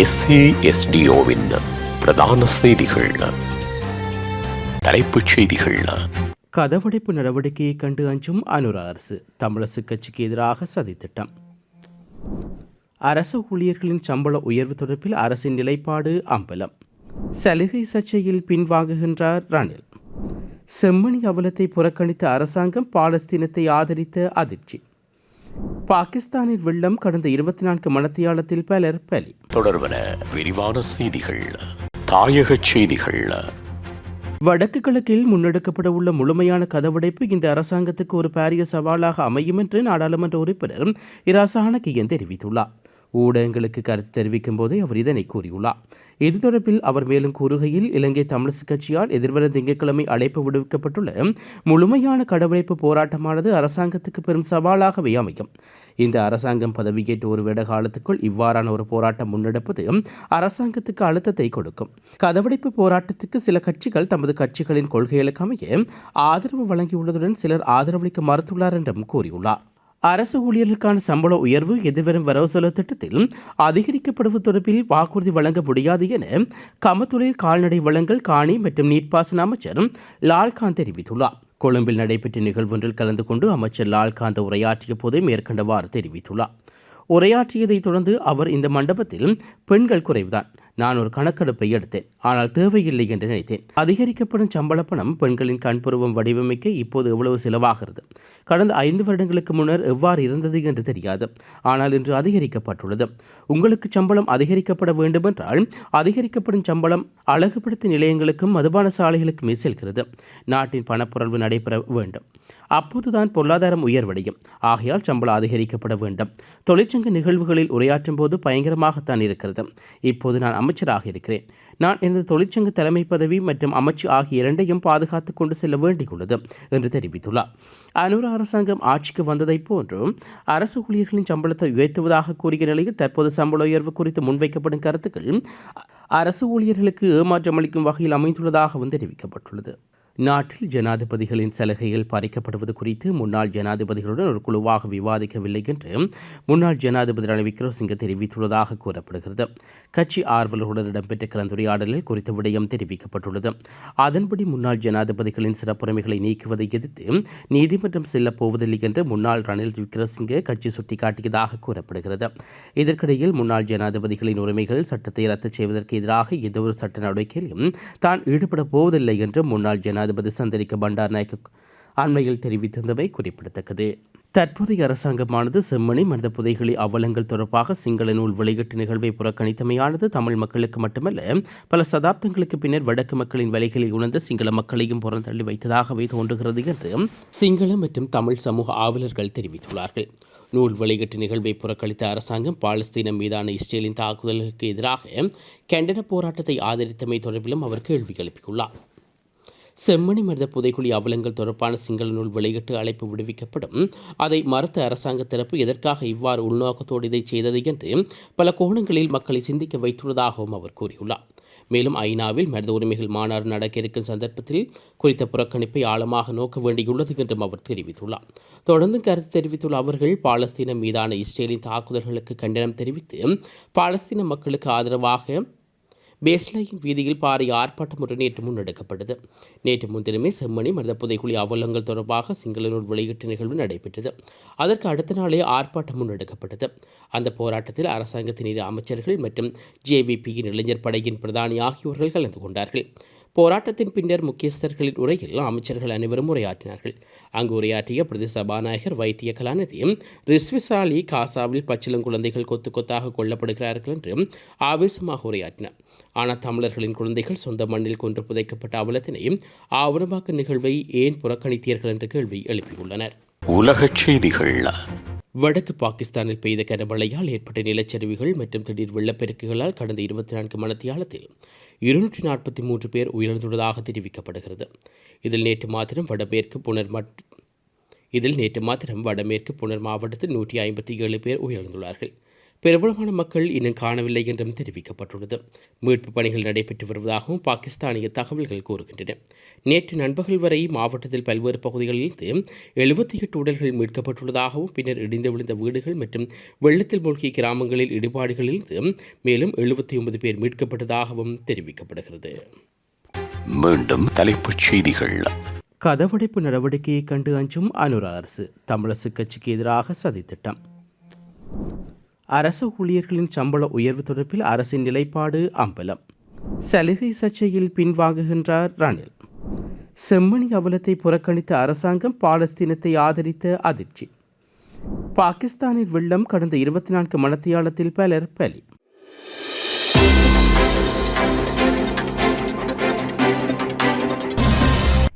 எஸ்ஏஎஸ்டிஓவின் பிரதான செய்திகள். தலைப்புச் செய்திகள். கதவடைப்பு நடவடிக்கையை கண்டு அஞ்சும் அனுர அரசு தமிழரசு கட்சிக்கு எதிராக சதித்திட்டம் அரசு ஊழியர்களின் சம்பள உயர்வு தொடர்பில் அரசின் நிலைப்பாடு அம்பலம். சலுகை சர்ச்சையில் பின்வாங்குகின்றார் ரணில். செம்மணி அவலத்தை புறக்கணித்த அரசாங்கம் பாலஸ்தீனத்தை ஆதரித்த அதிர்ச்சி. பாகிஸ்தானில் வெள்ளம் கடந்த இருபத்தி நான்கு மணத்தியாலத்தில் பலர் பலி. தொடர்பன விரிவான செய்திகள் தாயகச் செய்திகள். வடக்கு கிழக்கில் முன்னெடுக்கப்பட உள்ள முழுமையான கதவடைப்பு இந்த அரசாங்கத்துக்கு ஒரு பாரிய சவாலாக அமையும் என்று நாடாளுமன்ற உறுப்பினர் இராசானகியன் தெரிவித்துள்ளார். ஊடகங்களுக்கு கருத்து தெரிவிக்கும் போதே அவர் இதனை கூறியுள்ளார். இது தொடர்பில் அவர் மேலும் கூறுகையில் இலங்கை தமிழிசு கட்சியால் எதிர்வரும் திங்கட்கிழமை அழைப்பு விடுவிக்கப்பட்டுள்ள முழுமையான கடவுளைப்பு போராட்டமானது அரசாங்கத்துக்கு பெரும் சவாலாகவே அமையும். இந்த அரசாங்கம் பதவியேற்ற ஒரு விட காலத்துக்குள் இவ்வாறான ஒரு போராட்டம் முன்னெடுப்பது அரசாங்கத்துக்கு அழுத்தத்தை கொடுக்கும். கதவடைப்பு போராட்டத்துக்கு சில கட்சிகள் தமது கட்சிகளின் கொள்கைகளுக்கு அமைய ஆதரவு வழங்கியுள்ளதுடன் சிலர் ஆதரவளிக்க மறுத்துள்ளார் என்றும் கூறியுள்ளார். அரசு ஊழியர்களுக்கான சம்பள உயர்வு எதிர்வரும் வரவு செலவு திட்டத்தில் அதிகரிக்கப்படுவது தொடர்பில் வாக்குறுதி வழங்க முடியாது என கமத்துறையில் கால்நடை வளங்கள் காணி மற்றும் நீர்ப்பாசன அமைச்சர் லால்காந்த் தெரிவித்துள்ளார். கொழும்பில் நடைபெற்ற நிகழ்வொன்றில் கலந்து கொண்டு அமைச்சர் லால்காந்த் உரையாற்றிய போது மேற்கண்டவாறு தெரிவித்துள்ளார். உரையாற்றியதைத் தொடர்ந்து அவர் இந்த மண்டபத்தில் பெண்கள் குறைவுதான். நான் ஒரு கணக்கெடுப்பை எடுத்தேன். ஆனால் தேவையில்லை என்று நினைத்தேன். அதிகரிக்கப்படும் சம்பள பணம் பெண்களின் கண்புருவம் வடிவமைக்க இப்போது எவ்வளவு செலவாகிறது? கடந்த ஐந்து வருடங்களுக்கு முன்னர் எவ்வாறு இருந்தது என்று தெரியாது. ஆனால் இன்று அதிகரிக்கப்பட்டுள்ளது. உங்களுக்கு சம்பளம் அதிகரிக்கப்பட வேண்டுமென்றால் அதிகரிக்கப்படும் சம்பளம் அழகுபடுத்தி நிலையங்களுக்கும் மதுபான சாலைகளுக்குமே செல்கிறது. நாட்டின் பணப்புரள்வு நடைபெற வேண்டும். அப்போதுதான் பொருளாதாரம் உயர்வடையும். ஆகையால் சம்பளம் அதிகரிக்கப்பட வேண்டும். தொழிற்சங்க நிகழ்வுகளில் உரையாற்றும் போது பயங்கரமாகத்தான் இருக்கிறது. இப்போது நான் அமைச்சராக இருக்கிறேன். நான் எனது தொழிற்சங்க தலைமை பதவி மற்றும் அமைச்சு ஆகிய இரண்டையும் பாதுகாத்து கொண்டு செல்ல வேண்டியுள்ளது என்று தெரிவித்துள்ளார். அனுர அரசாங்கம் ஆட்சிக்கு வந்ததைப் போன்றும் அரசு ஊழியர்களின் சம்பளத்தை உயர்த்துவதாக கூறிய நிலையில் தற்போது சம்பள உயர்வு குறித்து முன்வைக்கப்படும் கருத்துக்கள் அரசு ஊழியர்களுக்கு ஏமாற்றம் அளிக்கும் வகையில் அமைந்துள்ளதாகவும் தெரிவிக்கப்பட்டுள்ளது. நாட்டில் ஜனாதிபதிகளின் சலுகைகள் பறிக்கப்படுவது குறித்து முன்னாள் ஜனாதிபதிகளுடன் ஒரு குழுவாக விவாதிக்கவில்லை என்று முன்னாள் ஜனாதிபதி ரணில் விக்ரமசிங்க தெரிவித்துள்ளதாக கூறப்படுகிறது. கட்சி ஆர்வலர்களுடன் இடம்பெற்ற கலந்துரையாடலில் குறித்த விடயம் தெரிவிக்கப்பட்டுள்ளது. அதன்படி முன்னாள் ஜனாதிபதிகளின் சிறப்புரிமைகளை நீக்குவதை எதிர்த்து நீதிமன்றம் செல்லப் போவதில்லை என்று முன்னாள் ரணில் விக்ரமசிங்கே கட்சி சுட்டிக்காட்டியதாக கூறப்படுகிறது. இதற்கிடையில் முன்னாள் ஜனாதிபதிகளின் உரிமைகள் சட்டத்தை ரத்து செய்வதற்கு எதிராக எந்தவொரு சட்ட நடவடிக்கையிலும் தான் ஈடுபடப் போவதில்லை என்று முன்னாள் ஜன ஜனாதிபதி சந்திரிக்க பண்டார் நாயக் அண்மையில் தெரிவித்திருந்தவை குறிப்பிடத்தக்கது. தற்போதைய அரசாங்கமானது செம்மணி மனித புதைகளி அவலங்கள் தொடர்பாக சிங்கள நூல் வெளியீட்டு நிகழ்வை புறக்கணித்தமையானது தமிழ் மக்களுக்கு மட்டுமல்ல பல சதாப்தங்களுக்கு பின்னர் வடக்கு மக்களின் வலைகளை உணர்ந்து சிங்கள மக்களையும் புறந்தள்ளி வைத்ததாகவே தோன்றுகிறது என்று சிங்கள மற்றும் தமிழ் சமூக ஆவலர்கள் தெரிவித்துள்ளார்கள். நூல் வெளியீட்டு நிகழ்வை புறக்கணித்த அரசாங்கம் பாலஸ்தீனம் மீதான இஸ்ரேலின் தாக்குதல்களுக்கு எதிராக கண்டன போராட்டத்தை ஆதரித்தமை தொடர்பிலும் அவர் கேள்வி எழுப்பியுள்ளார். செம்மணி மனித புதைக்குழி அவலங்கள் தொடர்பான சிங்கள நூல் வெளியிட்டு அழைப்பு விடுவிக்கப்படும். அதை மறுத்த அரசாங்க தரப்பு எதற்காக இவ்வாறு உள்நோக்கத்தோடு இதை செய்தது என்று பல கோணங்களில் மக்களை சிந்திக்க வைத்துள்ளதாகவும் அவர் கூறியுள்ளார். மேலும் ஐநாவில் மனித உரிமைகள் மாநாடு நடக்க இருக்கும் சந்தர்ப்பத்தில் குறித்த புறக்கணிப்பை ஆழமாக நோக்க வேண்டியுள்ளது என்றும் அவர் தெரிவித்துள்ளார். தொடர்ந்து கருத்து தெரிவித்துள்ள அவர்கள் பாலஸ்தீனம் மீதான இஸ்ரேலின் தாக்குதல்களுக்கு கண்டனம் தெரிவித்து பாலஸ்தீன மக்களுக்கு ஆதரவாக பேஸ்லைன் வீதியில் பாரிய ஆர்ப்பாட்டம் ஒன்று நேற்று முன்னெடுக்கப்பட்டது நேற்று முன்தினமே செம்மணி மனித புதைக்குழி அவலங்கள் தொடர்பாக சிங்களனூர் வெளியீட்டு நிகழ்வு நடைபெற்றது. அதற்கு அடுத்த நாளே ஆர்ப்பாட்டம் முன்னெடுக்கப்பட்டது அந்த போராட்டத்தில் அரசாங்கத்தின் இரு அமைச்சர்கள் மற்றும் ஜேவிபியின் இளைஞர் படையின் பிரதானி ஆகியோர்கள் கலந்து கொண்டார்கள். போராட்டத்தின் பின்னர் முக்கியஸ்தர்களின் உரையில் அமைச்சர்கள் அனைவரும் உரையாற்றினார்கள். அங்கு உரையாற்றிய பிரதி சபாநாயகர் வைத்திய கலாநிதி ரிஸ்விசாலி காசாவில் பச்சிலும் குழந்தைகள் கொத்து கொத்தாக கொல்லப்படுகிறார்கள் என்று ஆவேசமாக உரையாற்றினார். ஆனால் தமிழர்களின் குழந்தைகள் சொந்த மண்ணில் கொன்று புதைக்கப்பட்ட அவலத்தினையும் ஆவணமாக்க நிகழ்வை ஏன் புறக்கணித்தீர்கள் என்ற கேள்வி எழுப்பியுள்ளனர். உலகச் செய்திகள் வடக்கு பாகிஸ்தானில் பெய்த கனமழையால் ஏற்பட்ட நிலச்சரிவுகள் மற்றும் திடீர் வெள்ளப்பெருக்குகளால் கடந்த இருபத்தி நான்கு மணத்தியாலத்தில் இருநூற்றி நாற்பத்தி மூன்று பேர் உயர்ந்துள்ளதாக தெரிவிக்கப்படுகிறது. இதில் நேற்று மாத்திரம் வடமேற்கு புனர் இதில் நேற்று மாத்திரம் வடமேற்கு புனர் மாவட்டத்தில் நூற்றி ஐம்பத்தி ஏழு பேர் உயிரிழந்துள்ளார்கள். பிரபலமான மக்கள் இன்னும் காணவில்லை என்றும் தெரிவிக்கப்பட்டுள்ளது. மீட்புப் பணிகள் நடைபெற்று வருவதாகவும் பாகிஸ்தானிய தகவல்கள் கூறுகின்றன. நேற்று நண்பகல் வரை மாவட்டத்தில் பல்வேறு பகுதிகளில் எழுபத்தி எட்டு உடல்கள் மீட்கப்பட்டுள்ளதாகவும் பின்னர் இடிந்து விழுந்த வீடுகள் மற்றும் வெள்ளத்தில் மூழ்கிய கிராமங்களில் இடிபாடுகளில் மேலும் எழுபத்தி ஒன்பது பேர் மீட்கப்பட்டதாகவும் தெரிவிக்கப்படுகிறது. மீண்டும் தலைப்புச் செய்திகள். கதவடைப்பு நடவடிக்கையை கண்டு அஞ்சும் அனுரா அரசு தமிழரசு கட்சிக்கு எதிராக சதித்திட்டம் அரசு ஊழியர்களின் சம்பள உயர்வு தொடர்பில் அரசின் நிலைப்பாடு அம்பலம். சலுகை சர்ச்சையில் பின்வாங்குகின்றார் ரணில். செம்மணி அவலத்தை புறக்கணித்த அரசாங்கம் பாலஸ்தீனத்தை ஆதரித்த அதிர்ச்சி. பாகிஸ்தானில் வெள்ளம் கடந்த இருபத்தி நான்கு மணத்தியாலத்தில் பலர் பலி.